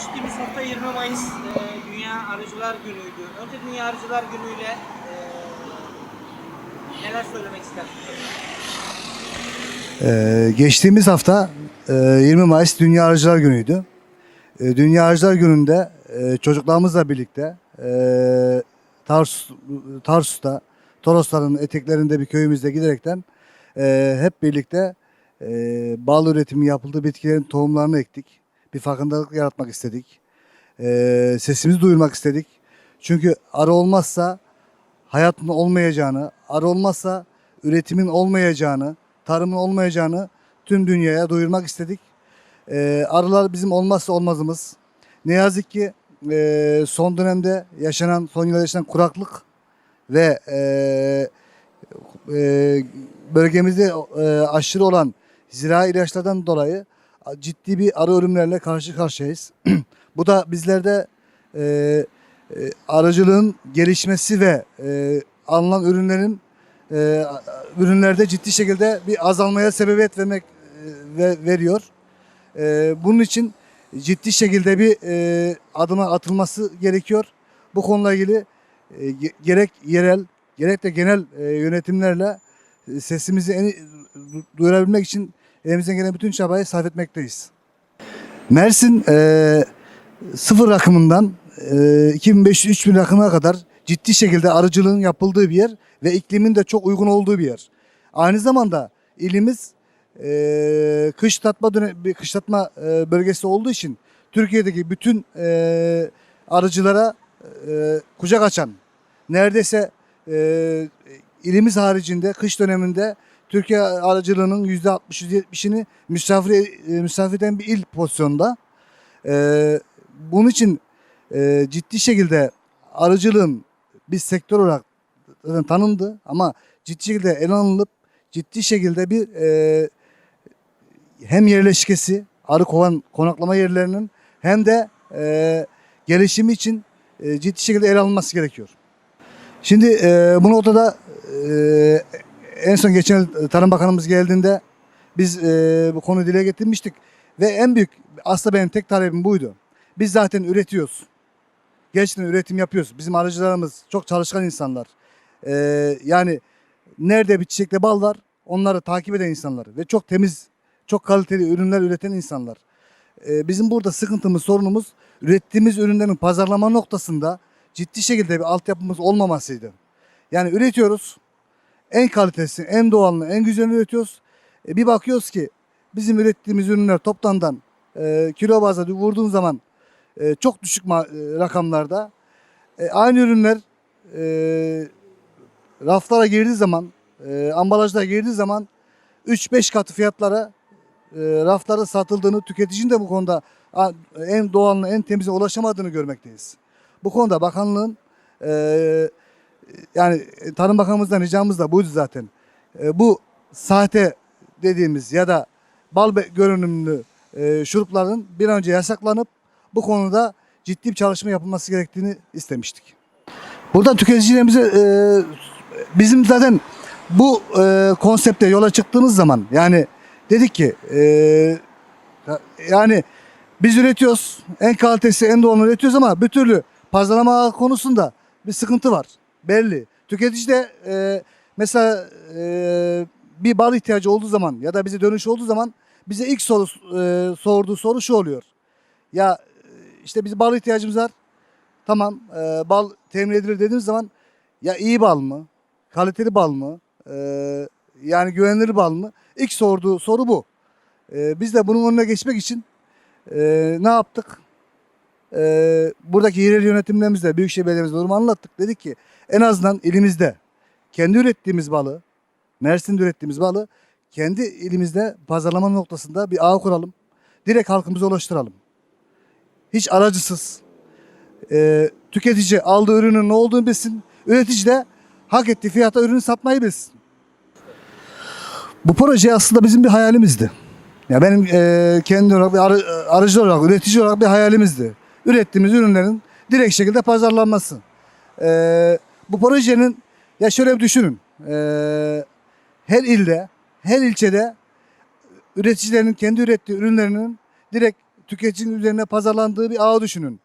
Geçtiğimiz hafta 20 Mayıs e, Dünya Arıcılar Günü'ydü. Önce Dünya Arıcılar Günü'yle e, neler söylemek istersiniz? Ee, geçtiğimiz hafta e, 20 Mayıs Dünya Arıcılar Günü'ydü. E, Dünya Arıcılar Günü'nde e, çocuklarımızla birlikte e, Tarsus, Tarsus'ta Torosların eteklerinde bir köyümüzde giderekten e, hep birlikte e, bal üretimi yapıldığı bitkilerin tohumlarını ektik. Bir farkındalık yaratmak istedik. E, sesimizi duyurmak istedik. Çünkü arı olmazsa hayatın olmayacağını, arı olmazsa üretimin olmayacağını, tarımın olmayacağını tüm dünyaya duyurmak istedik. Ee, arılar bizim olmazsa olmazımız. Ne yazık ki e, son dönemde yaşanan, son yıllarda yaşanan kuraklık ve e, e, bölgemizde e, aşırı olan zirai ilaçlardan dolayı ciddi bir arı ölümlerle karşı karşıyayız. Bu da bizlerde e, e, arıcılığın gelişmesi ve e, alınan ürünlerin e, ürünlerde ciddi şekilde bir azalmaya sebebiyet vermek e, ve veriyor. E, bunun için ciddi şekilde bir e, adıma atılması gerekiyor. Bu konuyla ilgili e, ge- gerek yerel gerek de genel e, yönetimlerle e, sesimizi en, du- duyurabilmek için elimizden gelen bütün çabayı sarf etmekteyiz. Mersin e, sıfır rakımından e, 2500-3000 rakımına kadar ciddi şekilde arıcılığın yapıldığı bir yer ve iklimin de çok uygun olduğu bir yer. Aynı zamanda ilimiz e, kışlatma dönem, kışlatma e, bölgesi olduğu için Türkiye'deki bütün e, arıcılara e, kucak açan neredeyse e, ilimiz haricinde kış döneminde Türkiye arıcılığının %60-%70'ini misafir, e, misafir eden bir il pozisyonda. E, bunun için e, ciddi şekilde arıcılığın bir sektör olarak zaten tanındı ama ciddi şekilde ele alınıp ciddi şekilde bir e, hem yerleşkesi arı kovan konaklama yerlerinin hem de e, gelişimi için e, ciddi şekilde ele alınması gerekiyor. Şimdi e, bu noktada e, en son geçen yıl Tarım Bakanımız geldiğinde biz e, bu konuyu dile getirmiştik ve en büyük aslında benim tek talebim buydu. Biz zaten üretiyoruz. Gerçekten üretim yapıyoruz. Bizim arıcılarımız çok çalışkan insanlar. E, yani nerede bir çiçekle bal var onları takip eden insanlar ve çok temiz, çok kaliteli ürünler üreten insanlar. E, bizim burada sıkıntımız, sorunumuz ürettiğimiz ürünlerin pazarlama noktasında ciddi şekilde bir altyapımız olmamasıydı. Yani üretiyoruz. En kalitesini, en doğalını, en güzelini üretiyoruz. E, bir bakıyoruz ki bizim ürettiğimiz ürünler toptandan e, kilo bazda vurduğun zaman e, çok düşük ma- e, rakamlarda. E, aynı ürünler e, raflara girdiği zaman, e, ambalajlara girdiği zaman 3-5 katı fiyatlara e, raflarda satıldığını, tüketicinin de bu konuda en doğalına, en temize ulaşamadığını görmekteyiz. Bu konuda bakanlığın e, yani Tarım Bakanımızdan ricamız da buydu zaten. E, bu sahte dediğimiz ya da bal görünümlü e, şurupların bir önce yasaklanıp bu konuda ciddi bir çalışma yapılması gerektiğini istemiştik. Buradan tüketicilerimize e, bizim zaten bu e, konsepte yola çıktığımız zaman yani dedik ki e, yani biz üretiyoruz. En kalitesi, en doğalını üretiyoruz ama bir türlü pazarlama konusunda bir sıkıntı var. Belli. Tüketici de e, mesela e, bir bal ihtiyacı olduğu zaman ya da bize dönüş olduğu zaman bize ilk soru e, sorduğu soru şu oluyor. Ya e, işte biz bal ihtiyacımız var. Tamam e, bal temin edilir dediğimiz zaman ya iyi bal mı? Kaliteli bal mı? E, yani güvenilir bal mı? İlk sorduğu soru bu. E, biz de bunun önüne geçmek için e, ne yaptık? E, buradaki yerel yönetimlerimizle, Büyükşehir Belediye'mizle durumu anlattık. Dedik ki en azından ilimizde kendi ürettiğimiz balı, Mersin'de ürettiğimiz balı kendi ilimizde pazarlama noktasında bir ağ kuralım. Direkt halkımıza ulaştıralım. Hiç aracısız. E, tüketici aldığı ürünün ne olduğunu bilsin. Üretici de hak ettiği fiyata ürünü satmayı bilsin. Bu proje aslında bizim bir hayalimizdi. Ya benim e, kendi olarak bir arı, arıcı olarak, üretici olarak bir hayalimizdi. Ürettiğimiz ürünlerin direkt şekilde pazarlanması. E, bu projenin ya şöyle bir düşünün. E, her ilde, her ilçede üreticilerin kendi ürettiği ürünlerinin direkt tüketicinin üzerine pazarlandığı bir ağ düşünün.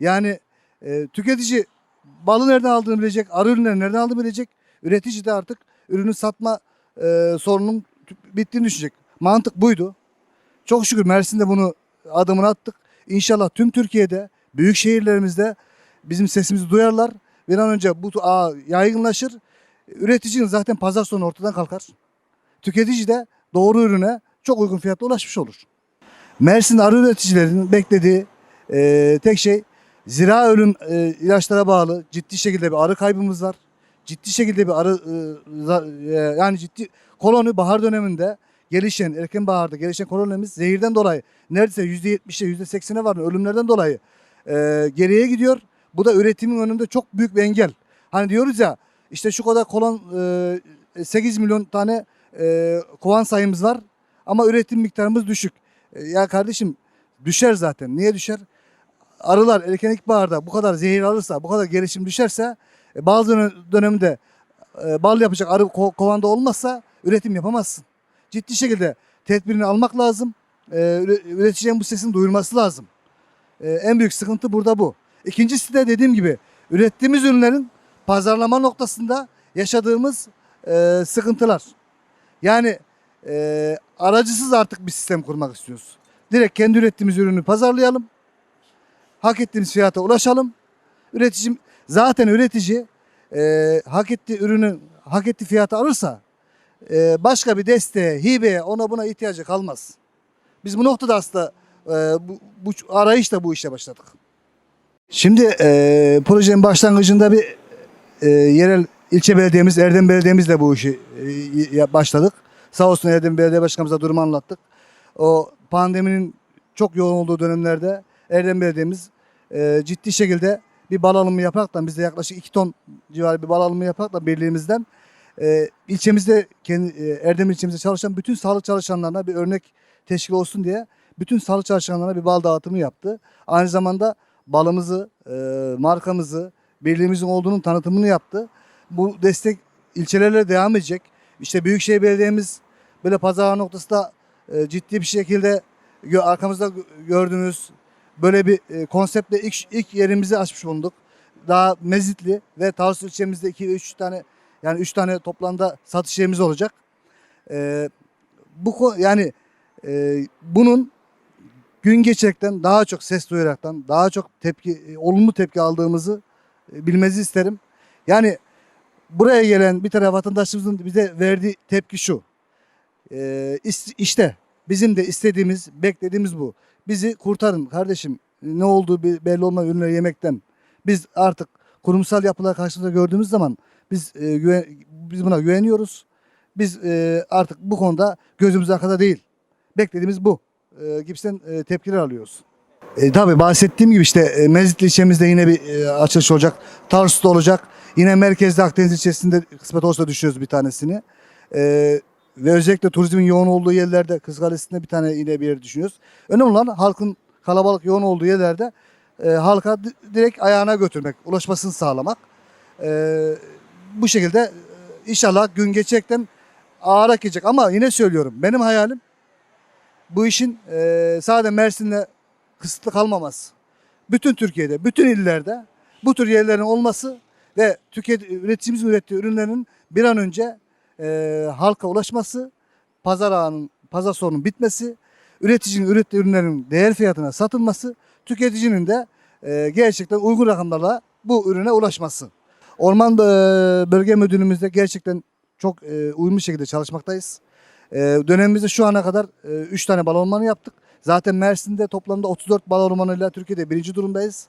Yani e, tüketici balı nereden aldığını bilecek, arı ürünleri nereden aldığını bilecek. Üretici de artık ürünü satma e, sorunun bittiğini düşünecek. Mantık buydu. Çok şükür Mersin'de bunu adımını attık. İnşallah tüm Türkiye'de, büyük şehirlerimizde bizim sesimizi duyarlar. Bir an önce bu ağ yaygınlaşır. Üreticinin zaten pazar sonu ortadan kalkar. Tüketici de doğru ürüne çok uygun fiyatla ulaşmış olur. Mersin arı üreticilerinin beklediği e, tek şey zira ölüm e, ilaçlara bağlı ciddi şekilde bir arı kaybımız var. Ciddi şekilde bir arı e, e, yani ciddi koloni bahar döneminde gelişen erken baharda gelişen kolonimiz zehirden dolayı neredeyse %70'e %80'e var ölümlerden dolayı e, geriye gidiyor. Bu da üretimin önünde çok büyük bir engel. Hani diyoruz ya işte şu kadar kolon e, 8 milyon tane e, kovan sayımız var ama üretim miktarımız düşük. E, ya kardeşim düşer zaten. Niye düşer? Arılar erken ilkbaharda bu kadar zehir alırsa, bu kadar gelişim düşerse e, bazı dönem- dönemde e, bal yapacak arı ko- kovanda olmazsa üretim yapamazsın. Ciddi şekilde tedbirini almak lazım. E, üre- üreticinin bu sesini duyurması lazım. E, en büyük sıkıntı burada bu. İkincisi de dediğim gibi ürettiğimiz ürünlerin pazarlama noktasında yaşadığımız e, sıkıntılar. Yani e, aracısız artık bir sistem kurmak istiyoruz. Direkt kendi ürettiğimiz ürünü pazarlayalım. Hak ettiğimiz fiyata ulaşalım. Üretici zaten üretici e, hak ettiği ürünü hak ettiği fiyata alırsa e, başka bir desteğe, hibeye, ona buna ihtiyacı kalmaz. Biz bu noktada aslında e, bu, bu arayışla bu işe başladık. Şimdi e, projenin başlangıcında bir e, yerel ilçe belediyemiz, Erdem Belediye'mizle bu işi e, başladık. Sağ olsun Erdem Belediye Başkanımıza durumu anlattık. O pandeminin çok yoğun olduğu dönemlerde Erdem Belediye'miz e, ciddi şekilde bir bal alımı yaparaktan bizde yaklaşık 2 ton civarı bir bal alımı yaparaktan birliğimizden e, ilçemizde kendi, e, Erdem ilçemizde çalışan bütün sağlık çalışanlarına bir örnek teşkil olsun diye bütün sağlık çalışanlarına bir bal dağıtımı yaptı. Aynı zamanda balımızı, e, markamızı, birliğimizin olduğunun tanıtımını yaptı. Bu destek ilçelerle devam edecek. İşte Büyükşehir Belediye'miz böyle pazar noktasında e, ciddi bir şekilde arkamızda gö- gördüğünüz böyle bir e, konseptle ilk, ilk yerimizi açmış bulunduk. Daha Mezitli ve Tarsus ilçemizde 2 3 tane yani 3 tane toplamda satış yerimiz olacak. E, bu yani e, bunun gün geçerekten daha çok ses duyaraktan daha çok tepki e, olumlu tepki aldığımızı e, bilmenizi isterim. Yani buraya gelen bir tane vatandaşımızın bize verdiği tepki şu. E, işte bizim de istediğimiz, beklediğimiz bu. Bizi kurtarın kardeşim. Ne olduğu belli olmayan ürünleri yemekten. Biz artık kurumsal yapılar karşımızda gördüğümüz zaman biz e, güven, biz buna güveniyoruz. Biz e, artık bu konuda gözümüz arkada değil. Beklediğimiz bu. E, gibisinden e, tepkiler alıyoruz. E, tabii bahsettiğim gibi işte e, Mezitli ilçemizde yine bir e, açılış olacak. Tarsus'ta olacak. Yine merkezde Akdeniz ilçesinde kısmet olsa düşüyoruz bir tanesini. E, ve özellikle turizmin yoğun olduğu yerlerde Kız bir tane yine bir yer düşünüyoruz. Önemli olan halkın kalabalık yoğun olduğu yerlerde e, halka di- direkt ayağına götürmek, ulaşmasını sağlamak. E, bu şekilde e, inşallah gün geçecekten ağır akacak. Ama yine söylüyorum benim hayalim bu işin e, sadece Mersin'le kısıtlı kalmaması. Bütün Türkiye'de, bütün illerde bu tür yerlerin olması ve tüket, üreticimizin ürettiği ürünlerin bir an önce e, halka ulaşması, pazar ağının, pazar sorunun bitmesi, üreticinin ürettiği ürünlerin değer fiyatına satılması, tüketicinin de e, gerçekten uygun rakamlarla bu ürüne ulaşması. Orman e, Bölge Müdürlüğümüzde gerçekten çok e, uyumlu şekilde çalışmaktayız. E, dönemimizde şu ana kadar 3 tane bal ormanı yaptık. Zaten Mersin'de toplamda 34 bal ormanıyla Türkiye'de birinci durumdayız.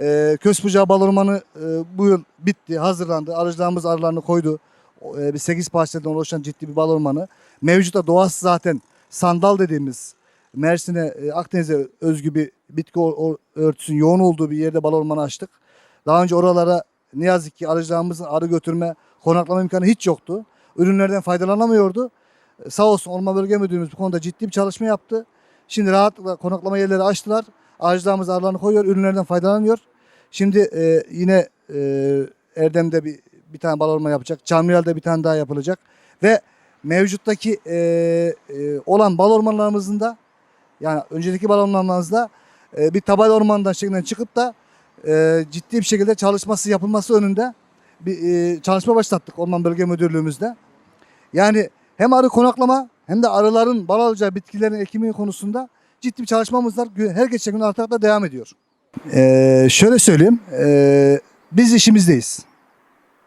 E, Kösbucağı bal ormanı e, bu yıl bitti, hazırlandı. Arıcılarımız arılarını koydu. E, bir 8 parçadan oluşan ciddi bir bal ormanı. Mevcutta doğası zaten sandal dediğimiz Mersin'e, e, Akdeniz'e özgü bir bitki örtüsünün yoğun olduğu bir yerde bal ormanı açtık. Daha önce oralara ne yazık ki arıcılarımızın arı götürme, konaklama imkanı hiç yoktu. Ürünlerden faydalanamıyordu. E, Sağ olsun Orman Bölge Müdürümüz bu konuda ciddi bir çalışma yaptı. Şimdi rahatlıkla konaklama yerleri açtılar. Arıcılarımız arılarını koyuyor, ürünlerden faydalanıyor. Şimdi e, yine e, Erdem'de bir, bir tane bal ormanı yapacak. Çamlıca'da bir tane daha yapılacak. Ve mevcuttaki e, e, olan bal ormanlarımızın da Yani önceki balonlamamızda e, bir tabal ormandan şeklinde çıkıp da e, ciddi bir şekilde çalışması yapılması önünde bir e, çalışma başlattık Orman Bölge Müdürlüğümüzde. Yani hem arı konaklama hem de arıların bal alacağı bitkilerin ekimi konusunda ciddi bir çalışmamız var. Her geçen gün artarak devam ediyor. Ee, şöyle söyleyeyim. ee, biz işimizdeyiz.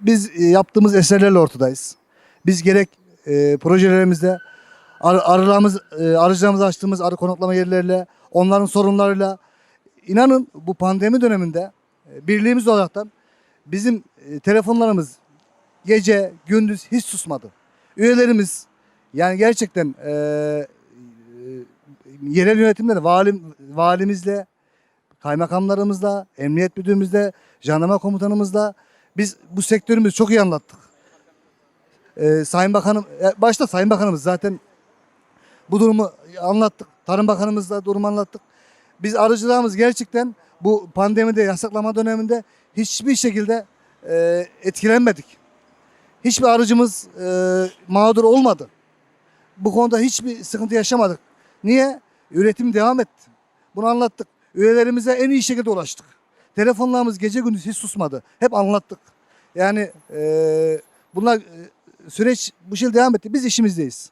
Biz e, yaptığımız eserlerle ortadayız. Biz gerek e, projelerimizde ar- arılarımız, e, arıcılarımızı açtığımız arı konaklama yerleriyle, onların sorunlarıyla inanın bu pandemi döneminde e, birliğimiz olaraktan bizim e, telefonlarımız gece gündüz hiç susmadı. Üyelerimiz yani gerçekten e, e, yerel yönetimleri valim, valimizle, kaymakamlarımızla, emniyet müdürümüzle, jandarma komutanımızla biz bu sektörümüzü çok iyi anlattık. E, Sayın Bakanım, e, başta Sayın Bakanımız zaten bu durumu anlattık. Tarım Bakanımızla durumu anlattık. Biz arıcılarımız gerçekten bu pandemide, yasaklama döneminde hiçbir şekilde e, etkilenmedik. Hiçbir arıcımız e, mağdur olmadı. Bu konuda hiçbir sıkıntı yaşamadık. Niye? Üretim devam etti. Bunu anlattık. Üyelerimize en iyi şekilde ulaştık. Telefonlarımız gece gündüz hiç susmadı. Hep anlattık. Yani e, bunlar e, süreç bu şekilde devam etti. Biz işimizdeyiz.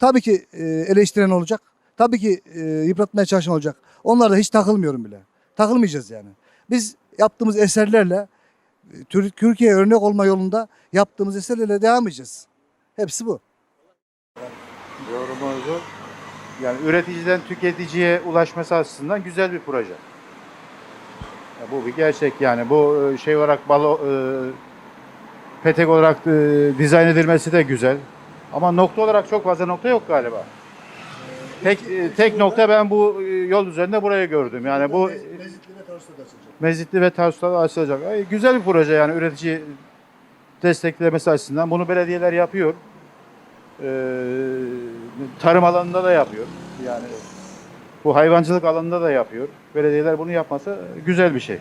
Tabii ki e, eleştiren olacak. Tabii ki e, yıpratmaya çalışan olacak. Onlara hiç takılmıyorum bile. Takılmayacağız yani. Biz yaptığımız eserlerle e, Tür- Türkiye'ye örnek olma yolunda yaptığımız eserlerle devam edeceğiz. Hepsi bu. Yorumunuzu yani üreticiden tüketiciye ulaşması açısından güzel bir proje. Ya bu bir gerçek yani bu şey olarak balo e, petek olarak e, dizayn edilmesi de güzel. Ama nokta olarak çok fazla nokta yok galiba. Tek e, tek nokta ben bu e, yol üzerinde burayı gördüm. Yani bu Mezitli ve Tarsus'ta açılacak. Ay, güzel bir proje yani üretici desteklemesi açısından. Bunu belediyeler yapıyor. Ee, tarım alanında da yapıyor. Yani bu hayvancılık alanında da yapıyor. Belediyeler bunu yapması güzel bir şey.